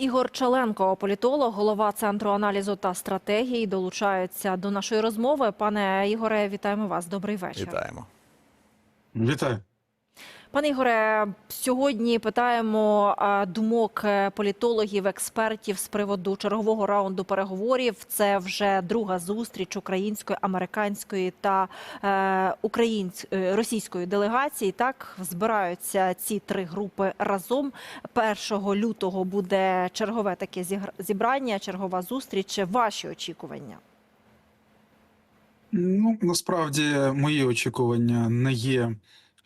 Ігор Чаленко, політолог, голова центру аналізу та стратегії, долучається до нашої розмови. Пане Ігоре, вітаємо вас. Добрий вечір. Вітаємо. Вітаю. Пане Ігоре, сьогодні питаємо думок е, політологів, експертів з приводу чергового раунду переговорів. Це вже друга зустріч української, американської та е, е, російської делегації. Так збираються ці три групи разом. 1 лютого буде чергове таке зібрання, чергова зустріч. Ваші очікування? Ну насправді мої очікування не є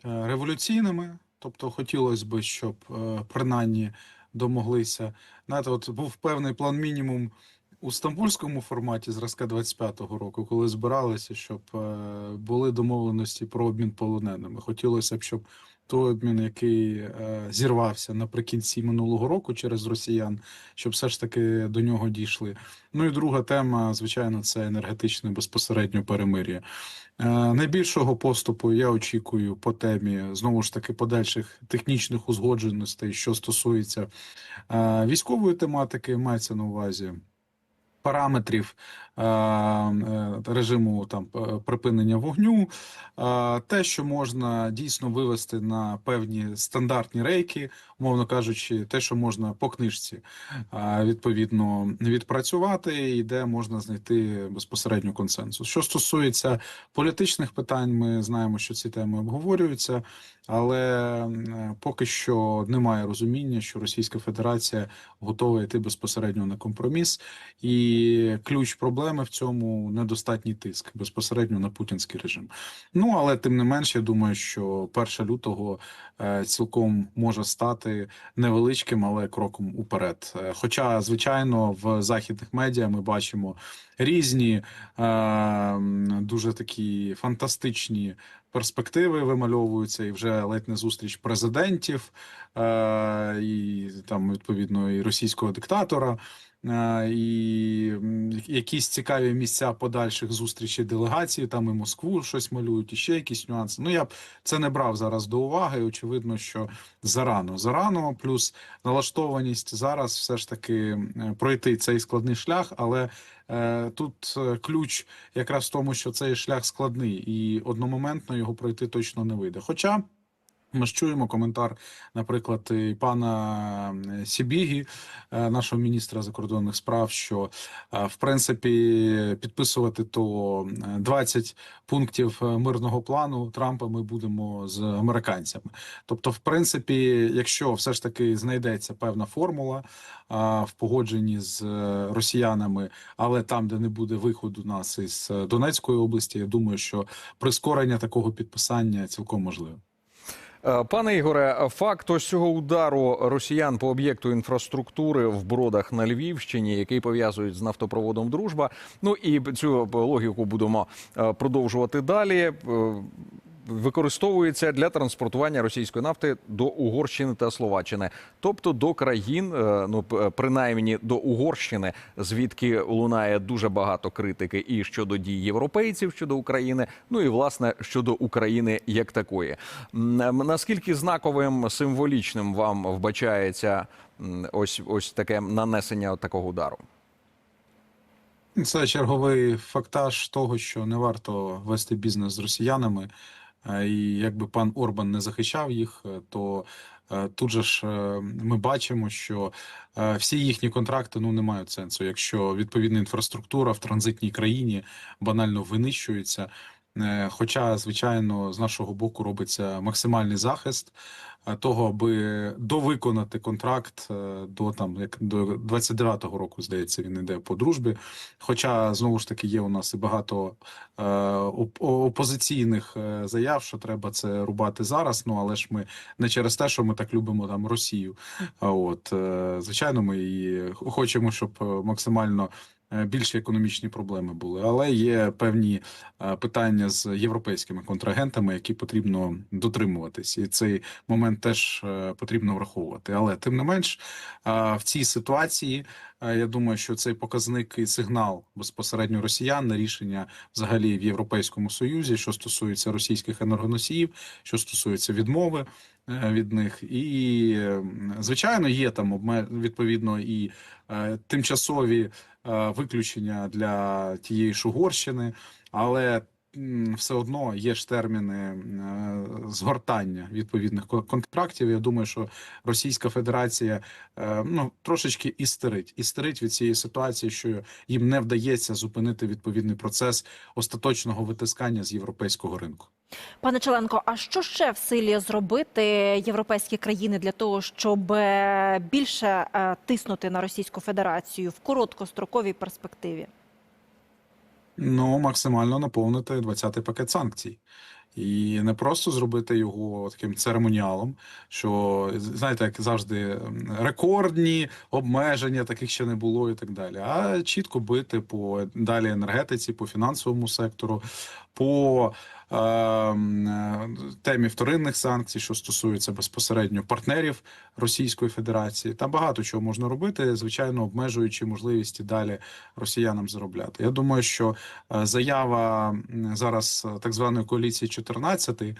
революційними. Тобто, хотілося б, щоб е, принаймні домоглися. Знаєте, от був певний план мінімум у стамбульському форматі зразка 25-го року, коли збиралися, щоб е, були домовленості про обмін полоненими. Хотілося б, щоб той обмін, який е, зірвався наприкінці минулого року через росіян, щоб все ж таки до нього дійшли. Ну і друга тема, звичайно, це енергетичне безпосередньо перемир'я. Е, Найбільшого поступу я очікую по темі знову ж таки подальших технічних узгодженостей, що стосується е, військової тематики, мається на увазі. Параметрів е, е, режиму там е, припинення вогню, те, що можна дійсно вивести на певні стандартні рейки, умовно кажучи, те, що можна по книжці відповідно відпрацювати, і де можна знайти безпосередньо консенсус. Що стосується політичних питань, ми знаємо, що ці теми обговорюються, але поки що немає розуміння, що Російська Федерація готова йти безпосередньо на компроміс, і ключ проблеми в цьому недостатній тиск безпосередньо на путінський режим. Ну але тим не менш, я думаю, що 1 лютого е, цілком може стати невеличким, але кроком уперед. Е, Хоча, звичайно, в західних медіа ми бачимо різні е, дуже такі фантастичні перспективи вимальовуються, і вже ледь не зустріч президентів, е, і там відповідно і російського диктатора. Е, І якісь цікаві місця подальших зустрічей делегацій, там і Москву щось малюють, і ще якісь нюанси. Ну я б це не брав зараз до уваги. Очевидно, що зарано. Зарано, плюс налаштованість зараз все ж таки пройти цей складний шлях, але е, тут е, ключ якраз в тому, що цей шлях складний, і одномоментно його пройти точно не вийде. Хоча. Ми ж чуємо коментар, наприклад, і пана Сібігі, е, нашого міністра закордонних справ, що е, в принципі підписувати то е, 20 пунктів е, мирного плану Трампа ми будемо з американцями. Тобто, в принципі, якщо все ж таки знайдеться певна формула в погодженні з росіянами, але там, де не буде виходу нас із Донецької області, я думаю, що прискорення такого підписання цілком можливе. Е, Пане Ігоре, факт ось цього удару росіян по об'єкту інфраструктури в Бродах на Львівщині, який пов'язують з нафтопроводом Дружба. Ну і цю логіку будемо е, продовжувати далі. Використовується для транспортування російської нафти до Угорщини та Словаччини, тобто до країн, е, ну принаймні до Угорщини, звідки лунає дуже багато критики і щодо дій європейців щодо України, ну і власне щодо України як такої. Наскільки знаковим символічним вам вбачається ось ось таке нанесення такого удару? Це черговий фактаж того, що не варто вести бізнес з росіянами. Е, І якби пан Орбан не захищав їх, е, то е, тут же ж ми бачимо, що всі їхні контракти ну не мають сенсу, якщо відповідна інфраструктура в транзитній країні банально винищується. Е, Хоча, звичайно, з нашого боку робиться максимальний захист е, того, аби довиконати контракт е, до там як до 29-го року, здається, він іде по дружбі. Хоча знову ж таки є у нас і багато е, опозиційних заяв, що треба це рубати зараз. Ну але ж ми не через те, що ми так любимо там Росію. От звичайно, ми і хочемо, щоб максимально. Е, Більші економічні проблеми були, але є певні е, питання з європейськими контрагентами, які потрібно дотримуватись, і цей момент теж е, потрібно враховувати. Але тим не менш, в цій ситуації Я думаю, що цей показник і сигнал безпосередньо росіян на рішення взагалі в Європейському Союзі, що стосується російських енергоносіїв, що стосується відмови від них, і звичайно є там відповідно і тимчасові виключення для тієї ж Угорщини, але все одно є ж терміни е, згортання відповідних контрактів. Я думаю, що Російська Федерація е, ну трошечки істерить, істерить від цієї ситуації, що їм не вдається зупинити відповідний процес остаточного витискання з європейського ринку. Пане Челенко, а що ще в силі зробити європейські країни для того, щоб е, більше тиснути на Російську Федерацію в короткостроковій перспективі? Ну, максимально наповнити 20-й пакет санкцій. І не просто зробити його таким церемоніалом, що знаєте, як завжди, рекордні обмеження, таких ще не було, і так далі. А чітко бити по далі енергетиці, по фінансовому сектору, по темі вторинних санкцій, що стосується безпосередньо партнерів Російської Федерації. Там багато чого можна робити, звичайно, обмежуючи можливості далі росіянам заробляти. Я думаю, що е, заява зараз е, так званої коаліції 14, е,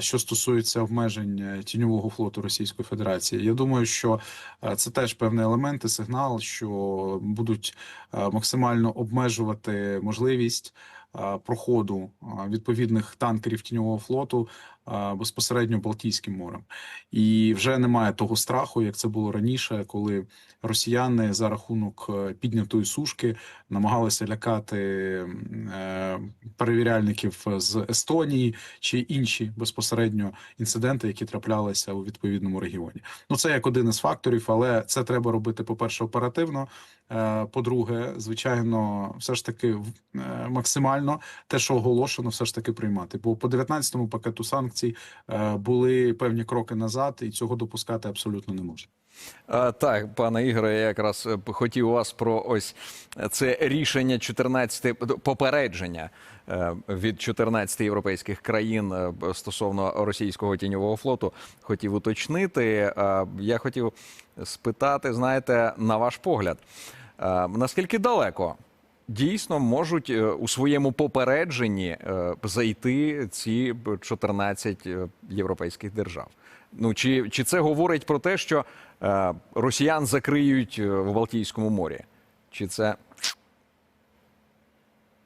що стосується обмежень е, тіньового флоту Російської Федерації. Я думаю, що е, це теж певний елемент і сигнал, що будуть е, максимально обмежувати можливість е, проходу е, відповідних танкерів тіньового флоту е, безпосередньо Балтійським морем. І вже немає того страху, як це було раніше, коли росіяни за рахунок е, піднятої сушки намагалися лякати е, перевіряльників з Естонії чи інші безпосередньо інциденти, які траплялися у відповідному регіоні. Ну це як один із факторів, але це треба робити, по-перше, оперативно. Е, По-друге, звичайно, все ж таки е, максимально те, що оголошено, все ж таки приймати. Бо по 19-му пакету санкцій е, були певні кроки назад, і цього допускати абсолютно не можна. Так, пане Ігоре, я якраз е, хотів вас про ось це рішення 14 попередження е, від 14 європейських країн е, стосовно російського тіньового флоту. Хотів уточнити. Е, Я хотів спитати, знаєте, на ваш погляд, е, наскільки далеко дійсно можуть е, у своєму попередженні е, зайти ці б 14 е, європейських держав? Ну чи, чи це говорить про те, що е, росіян закриють е, в Балтійському морі? Чи це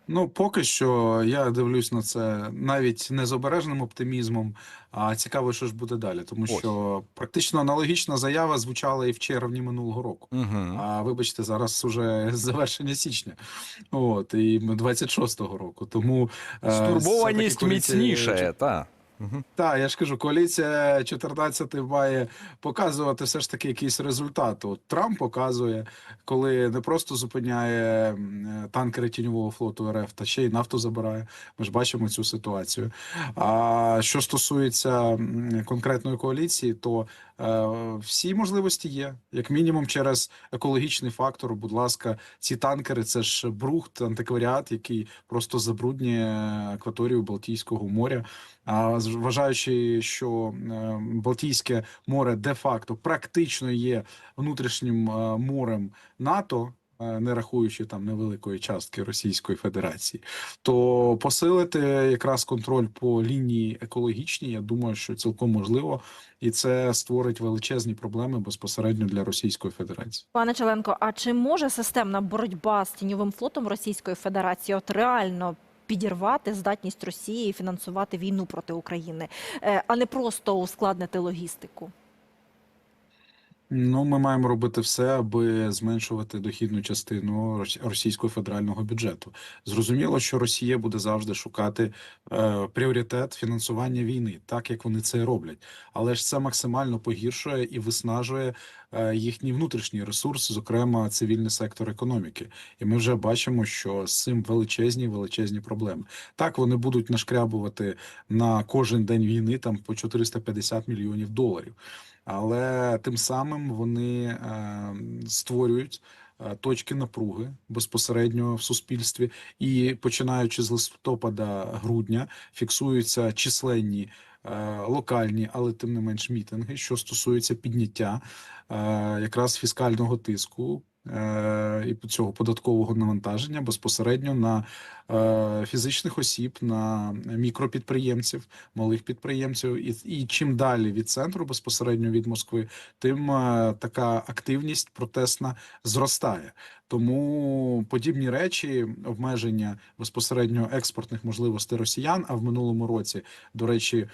Ну, поки що я дивлюсь на це навіть не з обережним оптимізмом, а цікаво, що ж буде далі, тому Ось. що практично аналогічна заява звучала і в червні минулого року. угу. А вибачте, зараз уже завершення січня, от і 26-го року. Тому е, стурбованість міцніше? Та. Угу. Так, я ж кажу, коаліція 14 має показувати все ж таки якийсь результат. От Трамп показує, коли не просто зупиняє танкери тіньового флоту РФ, та ще й нафту забирає. Ми ж бачимо цю ситуацію. А що стосується конкретної коаліції, то е, всі можливості є, як мінімум, через екологічний фактор. Будь ласка, ці танкери це ж брухт, антикваріат, який просто забруднює акваторію Балтійського моря. А вважаючи, що е, Балтійське море де-факто практично є внутрішнім е, морем НАТО, е, не рахуючи там невеликої частки Російської Федерації, то посилити якраз контроль по лінії екологічній, я думаю, що цілком можливо, і це створить величезні проблеми безпосередньо для Російської Федерації. Пане Челенко, а чи може системна боротьба з тіньовим флотом Російської Федерації от реально підірвати здатність Росії фінансувати війну проти України, е, а не просто ускладнити логістику? Ну, ми маємо робити все, аби зменшувати дохідну частину рос- російського федерального бюджету. Зрозуміло, що Росія буде завжди шукати е, пріоритет фінансування війни, так як вони це роблять. Але ж це максимально погіршує і виснажує їхній внутрішній ресурс, зокрема цивільний сектор економіки. І ми вже бачимо, що з цим величезні величезні проблеми. Так вони будуть нашкрябувати на кожен день війни там по 450 мільйонів доларів але тим самим вони е, створюють е, точки напруги безпосередньо в суспільстві, і починаючи з листопада грудня фіксуються численні. Е, Локальні, але тим не менш мітинги, що стосуються підняття е, якраз фіскального тиску е, і цього податкового навантаження безпосередньо на фізичних осіб, на мікропідприємців, малих підприємців. І, і чим далі від центру, безпосередньо від Москви, тим е, така активність протестна зростає. Тому подібні речі, обмеження безпосередньо експортних можливостей росіян. А в минулому році, до речі, е,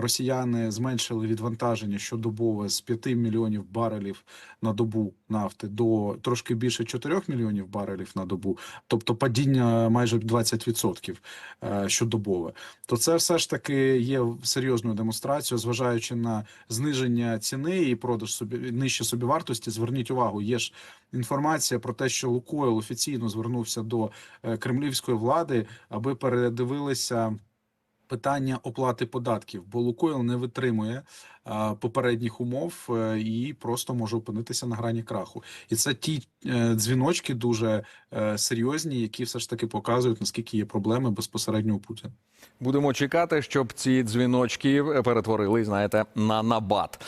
росіяни зменшили відвантаження щодобове з 5 мільйонів барелів на добу нафти до трошки більше 4 мільйонів барелів на добу, тобто падіння майже 20% е, щодобове. То це все ж таки є серйозною демонстрацією, зважаючи на зниження ціни і продаж собі нижче собівартості. Зверніть увагу, є ж інформація про те, що Лукойл офіційно звернувся до е, кремлівської влади, аби передивилися питання оплати податків, бо Лукойл не витримує попередніх умов е, і просто може опинитися на грані краху. І це ті е, дзвіночки дуже е, серйозні, які все ж таки показують наскільки є проблеми безпосередньо у Путіна. Будемо чекати, щоб ці дзвіночки перетворили, знаєте, на набат.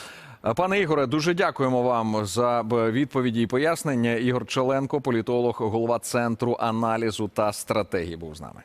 Пане Ігоре, дуже дякуємо вам за відповіді і пояснення. Ігор Челенко, політолог, голова центру аналізу та стратегії, був з нами.